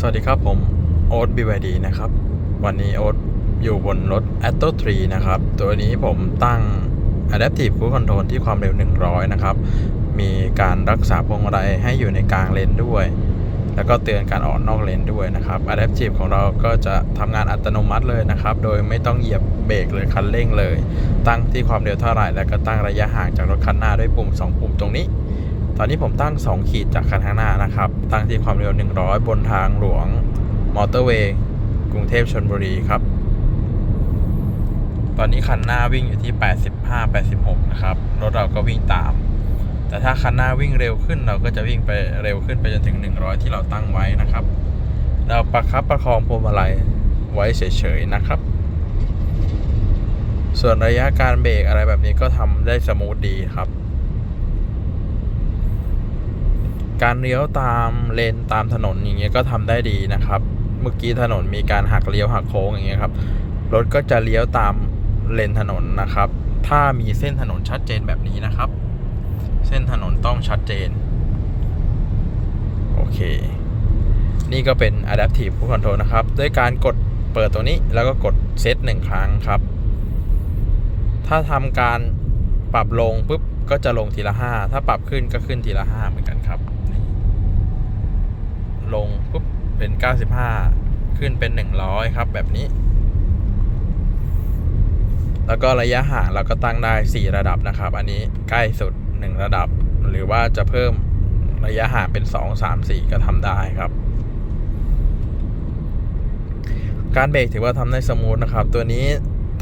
สวัสดีครับผมโอ๊ต BYD นะครับ วันนี้โอ๊ตอยู่บนรถ a t t o 3 นะครับ ตัวนี้ผมตั้ง Adaptive Cruise Control ที่ความเร็ว 100 นะครับ มีการรักษาพวงมาลัยให้อยู่ในกลางเลนด้วย แล้วก็เตือนการออกนอกเลนด้วยนะครับ Adaptive ของเราก็จะทำงานอัตโนมัติเลยนะครับ โดยไม่ต้องเหยียบเบรกเลยคันเร่งเลย ตั้งที่ความเร็วเท่าไหร่ แล้วก็ตั้งระยะห่างจากรถคันหน้าด้วยปุ่ม 2 ปุ่มตรงนี้ ตอนนี้ผมตั้ง 2 ขีดจากคันข้างหน้านะครับ ตั้งที่ความเร็ว 100 บนทางหลวง มอเตอร์เวย์กรุงเทพชนบุรีครับ ตอนนี้คันหน้าวิ่งอยู่ที่ 85 86 นะครับ รถเราก็วิ่งตาม แต่ถ้าคันหน้าวิ่งเร็วขึ้นเราก็จะวิ่งไปเร็วขึ้นไปจนถึง 100 ที่เราตั้งไว้นะครับ เราประคับประคองพวงมาลัยไว้เฉยๆนะครับ ส่วนระยะการเบรกอะไรแบบนี้ก็ทำได้สมูทดีครับ การเลี้ยวตามเลนตามถนนอย่างเงี้ยก็ทำได้ดีนะครับ เมื่อกี้ถนนมีการหักเลี้ยวหักโค้งอย่างเงี้ยครับรถก็จะเลี้ยวตามเลนถนนนะครับ ถ้ามีเส้นถนนชัดเจนแบบนี้นะครับ เส้นถนนต้องชัดเจน โอเค นี่ก็เป็น Adaptive Cruise Control นะครับ ด้วยการกดเปิดตัวนี้แล้วก็กดเซตหนึ่งครั้งครับ ถ้าทำการปรับลงปุ๊บก็จะลงทีละ 5 ถ้าปรับขึ้นก็ขึ้นทีละ 5 เหมือนกันครับนี่ลงปุ๊บ เป็น 95 ขึ้นเป็น 100 ครับ แบบนี้ แล้วก็ระยะห่างเราก็ตั้งได้ 4 ระดับนะครับ อันนี้ใกล้สุด 1 ระดับ หรือว่าจะเพิ่มระยะห่างเป็น 2 3 4 ก็ทำได้ครับ การเบรกถือว่าทำได้สมูทนะครับ ตัวนี้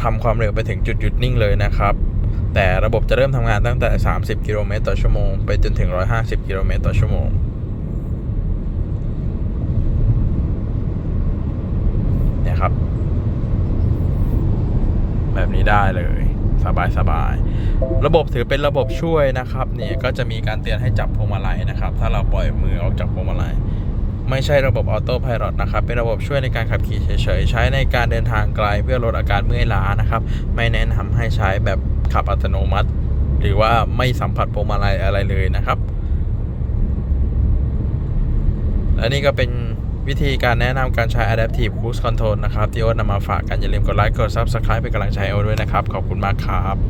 ทำความเร็วไปถึงจุดหยุดนิ่งเลยนะครับแต่ระบบจะเริ่มทำงานตั้งแต่ 30 กิโลเมตรต่อชั่วโมง ไปจนถึง 150 กิโลเมตรต่อชั่วโมง เนี่ยครับ แบบนี้ได้เลยสบายสบาย ระบบถือเป็นระบบช่วยนะครับเนี่ยก็จะมีการเตือนให้จับพวงมาลัยนะครับ ถ้าเราปล่อยมือออกจากพวงมาลัยไม่ใช่ระบบออโต้พายロนะครับ เป็นระบบช่วยในการขับขี่เฉยๆ ใช้ในการเดินทางไกลเพื่อลดอาการเมื่อยล้านะครับ ไม่แนะนำให้ใช้แบบขับอัตโนมัติ หรือว่าไม่สัมผัสพวงมาลัยอะไรเลยนะครับ และนี่ก็เป็น วิธีการแนะนำการใช้ Adaptive Cruise Control นะครับ ที่โอ๊ตนำมาฝากกัน อย่าลืมกดไลค์ กด Subscribe เป็นกำลังใจโอ๊ตด้วยนะครับ ขอบคุณมากครับ